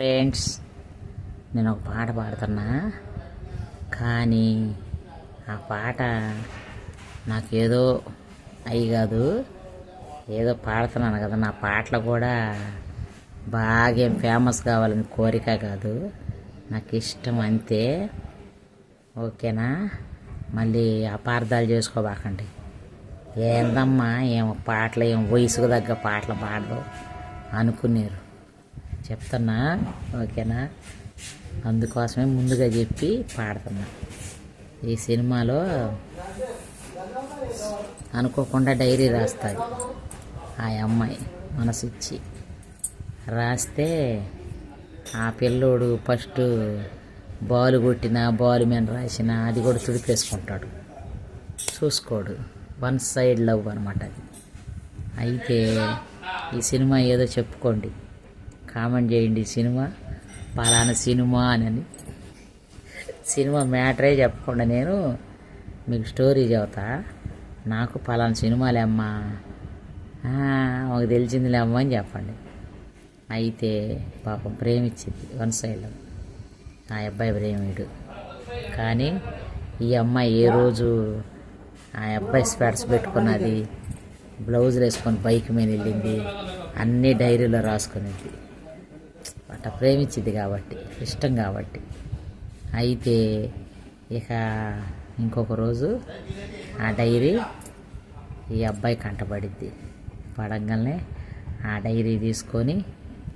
Friends నేను ఒక పాట పాడుతున్నా. కానీ ఆ పాట నాకేదో అయి కాదు. ఏదో పాడుతున్నాను కదా. నా పాటలు కూడా బాగా ఏం ఫేమస్ కావాలని కోరిక కాదు. నాకు ఇష్టం అంతే. ఓకేనా? మళ్ళీ అపార్థాలు చేసుకోబాకండి ఏందమ్మా ఏం పాటలు ఏం వయసుకు తగ్గ పాటలు పాడదు అనుకున్నారు చెప్తున్నా. ఓకేనా? అందుకోసమే ముందుగా చెప్పి పాడుతున్నా. ఈ సినిమాలో అనుకోకుండా డైరీ రాస్తుంది. ఆ అమ్మాయి మనసిచ్చి. రాస్తే ఆ పిల్లోడు ఫస్ట్ బాల్ కొట్టిన బాల్ మీద రాసిన అది కూడా తుడిపేసుకుంటాడు. చూసుకోడు. వన్ సైడ్ లవ్ అనమాట అది. అయితే ఈ సినిమా ఏదో చెప్పుకోండి. కామెంట్ చేయండి. ఈ సినిమా పలానా సినిమా అని. సినిమా మ్యాటరే చెప్పకుండా నేను మీకు స్టోరీ చెబుతా. నాకు పలానా సినిమాలేమ్మా ఒక మాకు తెలిసిందిలే అమ్మా అని చెప్పండి. అయితే పాపం ప్రేమించింది వన్ సైడ్లో ఆ అబ్బాయి ప్రేమిడు. కానీ ఈ అమ్మాయి ఏ రోజు ఆ అబ్బాయి స్పెట్స్ పెట్టుకున్నది బ్లౌజులు వేసుకొని బైక్ మీద వెళ్ళింది అన్నీ డైరీలో రాసుకునేది. అట్ట ప్రేమించింది కాబట్టి ఇష్టం కాబట్టి. అయితే ఇక ఇంకొక రోజు ఆ డైరీ ఈ అబ్బాయి కంటపడిద్ది పడంగానే ఆ డైరీ తీసుకొని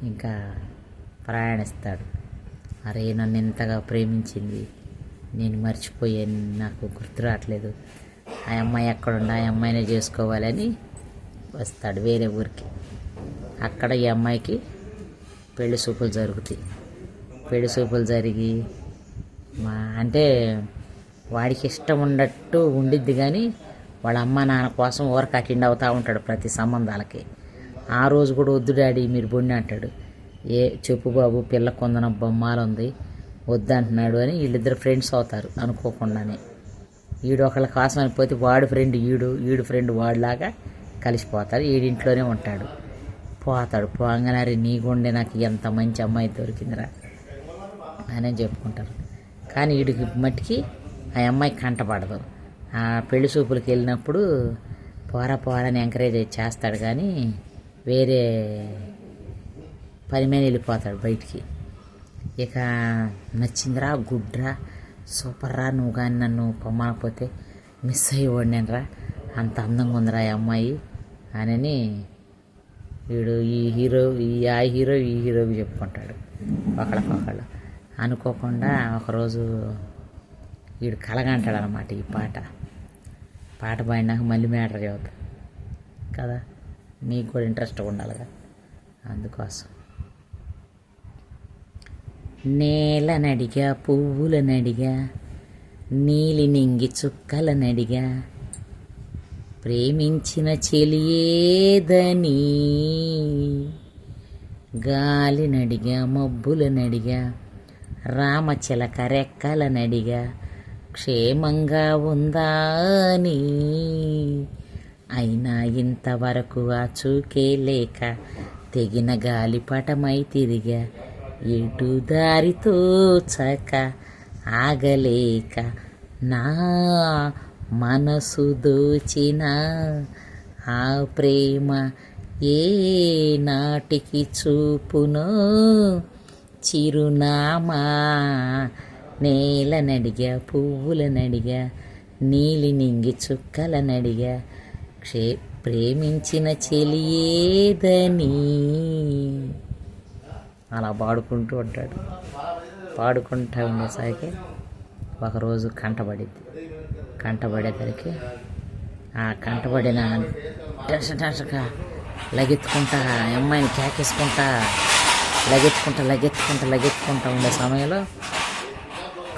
ఇంకా ప్రయాణిస్తాడు. అరే నన్ను ఇంతగా ప్రేమించింది. నేను మర్చిపోయాను. నాకు గుర్తు రావట్లేదు. ఆ అమ్మాయి ఎక్కడుండా ఆ అమ్మాయినే చేసుకోవాలని వస్తాడు వేరే ఊరికి. అక్కడ ఈ అమ్మాయికి పెళ్ళి సూపులు జరుగుతాయి. పెళ్ళి సూపులు జరిగి మా అంటే వాడికి ఇష్టం ఉన్నట్టు ఉండిద్ది కానీ వాళ్ళ అమ్మ నాన్న కోసం ఊరకు అటెండ్ అవుతూ ఉంటాడు ప్రతి సంబంధాలకి. ఆ రోజు కూడా వద్దు డాడీ మీరు బొండి అంటాడు. ఏ చెప్పు బాబు పిల్ల కొందన బొమ్మాలు ఉంది వద్దంటున్నాడు అని వీళ్ళిద్దరు ఫ్రెండ్స్ అవుతారు అనుకోకుండానే. ఈడు ఒకళ్ళ కోసం అనిపోతే వాడు ఫ్రెండ్ ఈడు ఈడు ఫ్రెండ్ వాడిలాగా కలిసిపోతారు ఈడింట్లోనే ఉంటాడు. పోతాడు పోంగనరి నీ గుండె నాకు ఎంత మంచి అమ్మాయి దొరికిందిరా అని చెప్పుకుంటారు. కానీ వీడికి మట్టికి ఆ అమ్మాయి కంటపడదు. ఆ పెళ్ళి చూపులకు వెళ్ళినప్పుడు పోరా పోరాని ఎంకరేజ్ చేస్తాడు కానీ వేరే పని మీద వెళ్ళిపోతాడు బయటికి. ఇక నచ్చిందిరా గుడ్రా సూపర్ రా నువ్వు కానీ నన్ను పొమ్మకపోతే మిస్ అయ్యి రా అంత అందంగా ఉందిరా ఈ అమ్మాయి అని వీడు ఈ హీరో ఈ ఆ హీరో ఈ హీరోకి చెప్పుకుంటాడు. ఒకళ్ళకొకళ్ళు అనుకోకుండా ఒకరోజు వీడు కలగంటాడు అనమాట ఈ పాట. పాట పాడినాక మళ్ళీ మ్యాటర్ చదువుతా కదా? మీకు కూడా ఇంట్రెస్ట్ ఉండాలిగా. అందుకోసం. నేల నడిగా పువ్వుల నడిగా నీలి నింగి చుక్కల నడిగా ప్రేమించిన చెలియేదని. గాలి నడిగా మబ్బుల నడిగా రామచిలక రెక్కల నడిగా క్షేమంగా ఉందా అని. అయినా ఇంతవరకు ఆ చూకే లేక తెగిన గాలిపటమై తిరిగా ఎటు దారితో చక ఆగలేక నా మనసు దోచిన ఆ ప్రేమ ఏ నాటికి చూపునో? చిరునామా నేలనడిగా పువ్వులనడిగా నీలి నింగి చుక్కలనడిగా క్షే ప్రేమించిన చెలియేదని అలా పాడుకుంటూ ఉంటాడు. పాడుకుంటూ ఉండేసరికి ఒకరోజు కంటపడిద్ది కంటపడేసరికి ఆ కంటపడిన టెన్షన్ టెన్షన్గా లగెత్తుకుంటా అమ్మాయిని కేకేసుకుంటా లగెత్తుకుంటా లగెత్తుకుంటా లగెత్తుకుంటా ఉండే సమయంలో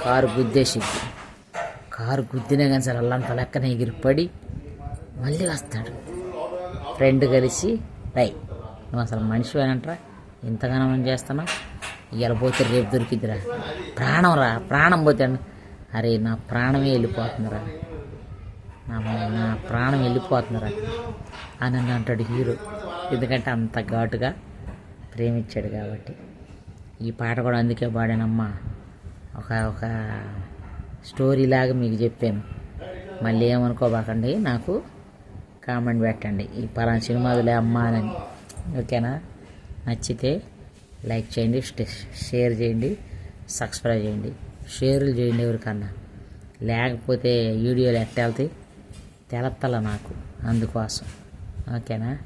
కారు గుద్దేసిద్ది కారు గుద్దినా కానీ సరే అల్లంత లెక్కన ఎగిరిపడి మళ్ళీ వస్తాడు. ఫ్రెండ్ కలిసి రై నువ్వు అసలు మనిషి మనిషివేనంటరా? ఇంతగానో మనం చేస్తున్నావు? ఇవాళ పోతే రేపు దొరికిద్దిరా. ప్రాణం రా ప్రాణం పోతే అరే నా ప్రాణమే వెళ్ళిపోతుందిరా. నా నా ప్రాణం వెళ్ళిపోతుందిరా. అని అంటాడు హీరో. ఎందుకంటే అంత ఘాటుగా ప్రేమించాడు కాబట్టి. ఈ పాట కూడా అందుకే పాడానమ్మా. ఒక ఒక స్టోరీ లాగా మీకు చెప్పాను. మళ్ళీ ఏమనుకోబాకండి నాకు కామెంట్ పెట్టండి. ఈ పలానా సినిమాదులే అమ్మా అని. ఓకేనా? నచ్చితే లైక్ చేయండి స్టే- షేర్ చేయండి సబ్స్క్రైబ్ చేయండి. షేర్లు చేయండి ఎవరికన్నా. లేకపోతే వీడియోలు ఎట్టాల్తాయి తెలత్తల నాకు అందుకోసం. ఓకేనా?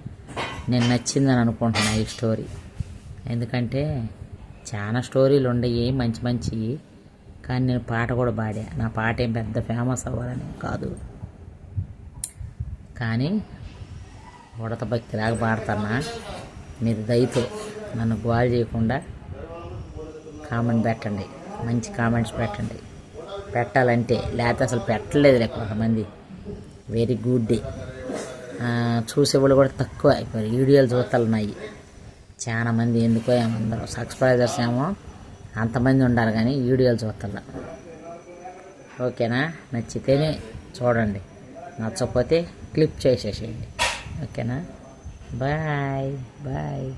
నేను నచ్చిందని అనుకుంటున్నా ఈ స్టోరీ. ఎందుకంటే చాలా స్టోరీలు ఉండయి మంచి మంచి కానీ నేను పాట కూడా పాడా. నా పాట ఏం పెద్ద ఫేమస్ అవ్వాలని కాదు. కానీ ఉడత భక్తిలాగా పాడతానా? మీరు దయతో నన్ను గోల్ చేయకుండా కామెంట్ పెట్టండి. మంచి కామెంట్స్ పెట్టండి. పెట్టాలంటే లేకపోతే అసలు పెట్టలేదు కొంతమంది. వెరీ గుడ్ డే చూసేవాళ్ళు కూడా తక్కువ అయిపోయారు. వీడియోలు చూస్తున్నాయి చాలా మంది ఎందుకో ఏమందరూ సబ్స్క్రైబర్స్ ఏమో అంతమంది ఉండాలి కానీ వీడియోలు చూస్తలా ఓకేనా? నచ్చితేనే చూడండి. నచ్చకపోతే క్లిప్ చేసేసేయండి. ఓకేనా? Bye bye